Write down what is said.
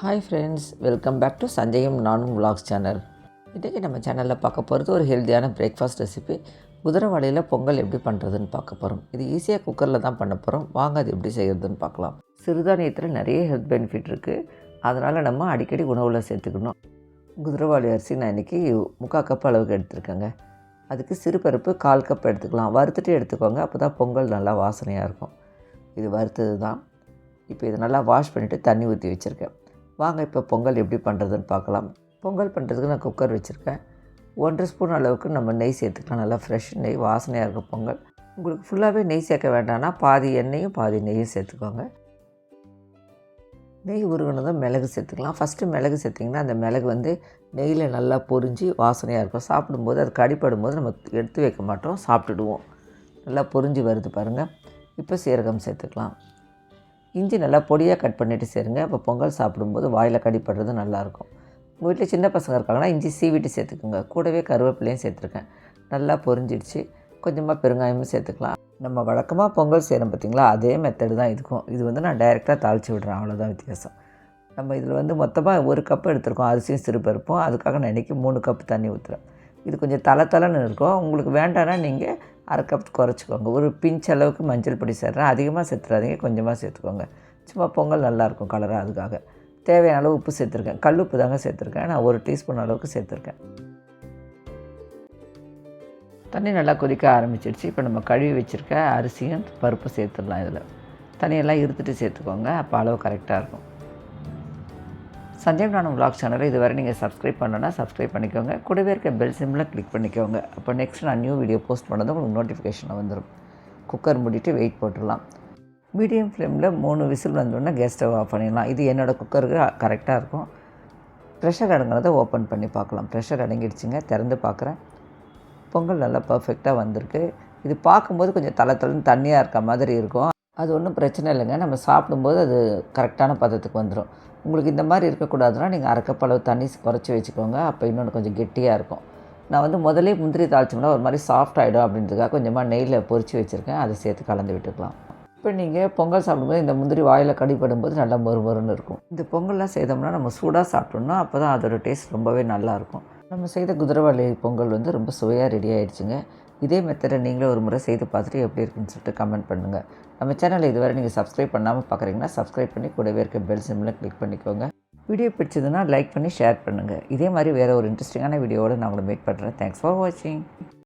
Hi friends welcome back to Sanjayam நானும் vlogs channel இன்றைக்கி நம்ம சேனலில் பார்க்க போகிறது ஒரு ஹெல்த்தியான பிரேக்ஃபாஸ்ட் ரெசிபி குதிரவாளியில் பொங்கல் எப்படி பண்ணுறதுன்னு பார்க்க போகிறோம் இது ஈஸியாக குக்கரில் தான் பண்ண போகிறோம் வாங்க அது எப்படி செய்கிறதுன்னு பார்க்கலாம். சிறுதானியத்தில் நிறைய ஹெல்த் பெனிஃபிட் இருக்குது அதனால் நம்ம அடிக்கடி உணவில் சேர்த்துக்கணும். குதிரவாளி அரிசி நான் இன்றைக்கி முக்கால் கப் அளவுக்கு எடுத்துருக்கேங்க. அதுக்கு சிறுபருப்பு கால் கப் எடுத்துக்கலாம். வறுத்துட்டு எடுத்துக்கோங்க. அப்போ தான் பொங்கல் நல்லா வாசனையாக இருக்கும். இது வறுத்தது தான் இப்போ இதை நல்லா வாஷ் பண்ணிவிட்டு தண்ணி ஊற்றி வச்சுருக்கேன். வாங்க இப்போ பொங்கல் எப்படி பண்ணுறதுன்னு பார்க்கலாம். பொங்கல் பண்ணுறதுக்கு நான் குக்கர் வச்சுருக்கேன். ஒன்றரை ஸ்பூன் அளவுக்கு நம்ம நெய் சேர்த்துக்கலாம். நல்லா ஃப்ரெஷ் நெய் வாசனையாக இருக்கும் பொங்கல். உங்களுக்கு ஃபுல்லாகவே நெய் சேர்க்க வேண்டாம்னா பாதி எண்ணெயும் பாதி நெய்யும் சேர்த்துக்கோங்க. நெய் உருகினதும் மிளகு சேர்த்துக்கலாம். ஃபஸ்ட்டு மிளகு சேர்த்திங்கன்னா அந்த மிளகு வந்து நெய்யில் நல்லா பொரிஞ்சு வாசனையாக இருக்கும். சாப்பிடும்போது அது கடிப்படும் போது நம்ம எடுத்து வைக்க மாட்டோம். சாப்பிட்டுடுவோம். நல்லா பொரிஞ்சு வருது பாருங்கள் இப்போ சீரகம் சேர்த்துக்கலாம். இஞ்சி நல்லா பொடியாக கட் பண்ணிவிட்டு சேருங்க. இப்போ பொங்கல் சாப்பிடும்போது வாயில் கடிப்படுறது நல்லாயிருக்கும் உங்கள் வீட்டில் சின்ன பசங்க இருக்காங்கன்னா இஞ்சி சீவிட்டு சேர்த்துக்குங்க. கூடவே கருவேப்பிலையும் சேர்த்துருக்கேன். நல்லா பொரிஞ்சிடுச்சு. கொஞ்சமாக பெருங்காயமும் சேர்த்துக்கலாம். நம்ம வழக்கமாக பொங்கல் செய்கிறோம் பார்த்திங்களா அதே மெத்தடு தான் இதுக்கும். இது வந்து நான் டைரெக்டாக தாளித்து விடுறேன். அவ்வளோதான் வித்தியாசம். நம்ம இதில் வந்து மொத்தமாக ஒரு கப்பு எடுத்துருக்கோம். அரிசியும் சிறுபருப்பும். அதுக்காக நான் இன்றைக்கி மூணு கப்பு தண்ணி ஊற்றுறேன் இது கொஞ்சம் தலை தலைன்னு இருக்கும். உங்களுக்கு வேண்டாம்னா நீங்கள் அரை கப் குறைச்சிக்கோங்க. ஒரு பிஞ்ச் அளவுக்கு மஞ்சள் பொடி சேர்றேன். அதிகமாக சேர்த்துறாதீங்க. கொஞ்சமாக சேர்த்துக்கோங்க. சும்மா பொங்கல் நல்லாயிருக்கும் கலராக அதுக்காக. தேவையான அளவு உப்பு சேர்த்துருக்கேன். கல் உப்பு தாங்க சேர்த்துருக்கேன். நான் ஒரு டீஸ்பூன் அளவுக்கு சேர்த்துருக்கேன். தண்ணி நல்லா கொதிக்க ஆரம்பிச்சிடுச்சு இப்போ நம்ம கழுவி வச்சுருக்க அரிசியும் பருப்பு சேர்த்துடலாம் இதில். தண்ணியெல்லாம் இருத்துட்டு சேர்த்துக்கோங்க. அப்போ அளவு கரெக்டாக இருக்கும். சஞ்சய் நானும் vlog சேனலை இதுவரை நீங்கள் சப்ஸ்கிரைப் பண்ணனா சப்ஸ்கிரைப் பண்ணிக்கோங்க. கூடவே இருக்க பெல் சிம்மில் கிளிக் பண்ணிக்கோங்க. அப்போ நெக்ஸ்ட் நான் நியூ வீடியோ போஸ்ட் பண்ணதும் உங்களுக்கு நோட்டிஃபிகேஷனில் வந்துடும் குக்கர் மூடிட்டு வெயிட் போட்டுடலாம். மீடியம் ஃப்ளேமில் மூணு விசில் வந்தோடனே கேஸ் ஸ்டவ் ஆஃப் பண்ணிடலாம். இது என்னோடய குக்கருக்கு கரெக்டாக இருக்கும். ப்ரெஷர் அடங்குறத ஓப்பன் பண்ணி பார்க்கலாம். ப்ரெஷர் அடங்கிடுச்சுங்க. திறந்து பார்க்குறேன். பொங்கல் நல்லா பர்ஃபெக்டாக வந்திருக்கு. இது பார்க்கும்போது கொஞ்சம் தலை தளன்னு தண்ணியாக இருக்க மாதிரி இருக்கும். அது ஒன்றும் பிரச்சனை இல்லைங்க. நம்ம சாப்பிடும்போது அது கரெக்டான பதத்துக்கு வந்துடும் உங்களுக்கு இந்த மாதிரி இருக்கக்கூடாதுன்னா நீங்கள் அரைக்கப்பளவு தண்ணி குறைச்சி வச்சுக்கோங்க. அப்போ இன்னொன்று கொஞ்சம் கெட்டியாக இருக்கும். நான் வந்து முதலே முந்திரி தாளிச்சோம்னா ஒரு மாதிரி சாஃப்ட் ஆகிடும் அப்படின்றதுக்காக கொஞ்சமாக நெய்யில் பொறிச்சு வச்சுருக்கேன். அதை சேர்த்து கலந்து விட்டுக்கலாம். இப்போ நீங்கள் பொங்கல் சாப்பிடும்போது இந்த முந்திரி வாயில் கடிப்படும்போது நல்லா மொறு மொறுன்னு இருக்கும். இந்த பொங்கல்லாம் செய்தோம்னா நம்ம சூடாக சாப்பிட்டோம்னா அப்போ தான் அதோட டேஸ்ட் ரொம்பவே நல்லாயிருக்கும் நம்ம செய்த குதிரவாளி பொங்கல் வந்து ரொம்ப சுவையாக ரெடி ஆகிடுச்சுங்க இதே மெத்தடை நீங்களும் ஒரு முறை செய்து பார்த்துட்டு எப்படி இருக்குன்னு சொல்லிட்டு கமெண்ட் பண்ணுங்கள் நம்ம சேனலை இதுவரை நீங்கள் சப்ஸ்கிரைப் பண்ணாமல் பார்க்குறீங்கன்னா சப்ஸ்கிரைப் பண்ணி கூடவே இருக்க பெல் சிம்மில் கிளிக் பண்ணிக்கோங்க. வீடியோ பிடிச்சதுன்னா லைக் பண்ணி ஷேர் பண்ணுங்கள் இதே மாதிரி வேறு ஒரு இன்ட்ரெஸ்டிங்கான வீடியோவோடு நான் உங்களை மீட் பண்ணுறேன் தேங்க்ஸ் ஃபார் வாட்சிங்